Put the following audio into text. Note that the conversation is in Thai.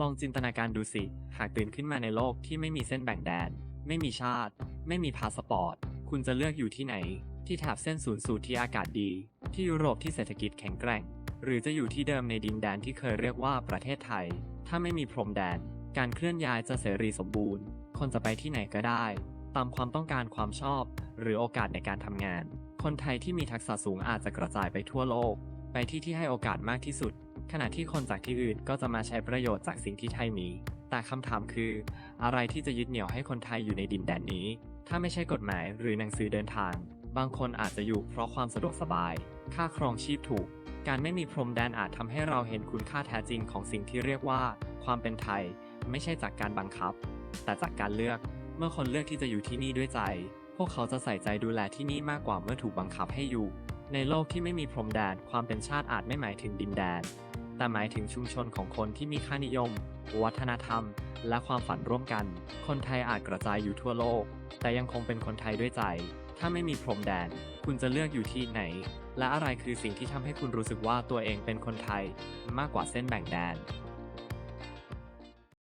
ลองจินตนาการดูสิ หากตื่นขึ้นมาในโลกที่ไม่มีเส้นแบ่งแดน ไม่มีชาติ ไม่มีพาสปอร์ต คุณจะเลือกอยู่ที่ไหน ที่แถบเส้นศูนย์สูตรที่อากาศดี ที่ยุโรปที่เศรษฐกิจแข็งแกร่ง หรือจะอยู่ที่เดิมในดินแดนที่เคยเรียกว่าประเทศไทย ถ้าไม่มีพรมแดน การเคลื่อนย้ายจะเสรีสมบูรณ์ คนจะไปที่ไหนก็ได้ ตามความต้องการความชอบ หรือโอกาสในการทำงาน คนไทยที่มีทักษะสูงอาจจะกระจายไปทั่วโลก ไปที่ที่ให้โอกาสมากที่สุด ขณะที่คนจากที่อื่นก็จะมาใช้ประโยชน์จากสิ่งที่ไทยมี แต่คำถามคือ อะไรที่จะยึดเหนี่ยวให้คนไทยอยู่ในดินแดนนี้ ถ้าไม่ใช่กฎหมายหรือหนังสือเดินทาง บางคนอาจจะอยู่เพราะความสะดวกสบาย ค่าครองชีพถูก การไม่มีพรมแดนอาจทำให้เราเห็นคุณค่าแท้จริงของสิ่งที่เรียกว่า ความเป็นไทย ไม่ใช่จากการบังคับ แต่จากการเลือก เมื่อคนเลือกที่จะอยู่ที่นี่ด้วยใจ พวกเขาจะใส่ใจดูแลที่นี่มากกว่าเมื่อถูกบังคับให้อยู่ ในโลกที่ไม่มีพรมแดน ความเป็นชาติอาจไม่หมายถึงดินแดน แต่หมายถึงชุมชนของคนที่มีค่านิยม วัฒนธรรม และความฝันร่วมกัน คนไทยอาจกระจายอยู่ทั่วโลก แต่ยังคงเป็นคนไทยด้วยใจ ถ้าไม่มีพรมแดน คุณจะเลือกอยู่ที่ไหน และอะไรคือสิ่งที่ทำให้คุณรู้สึกว่าตัวเองเป็นคนไทย มากกว่าเส้นแบ่งแดน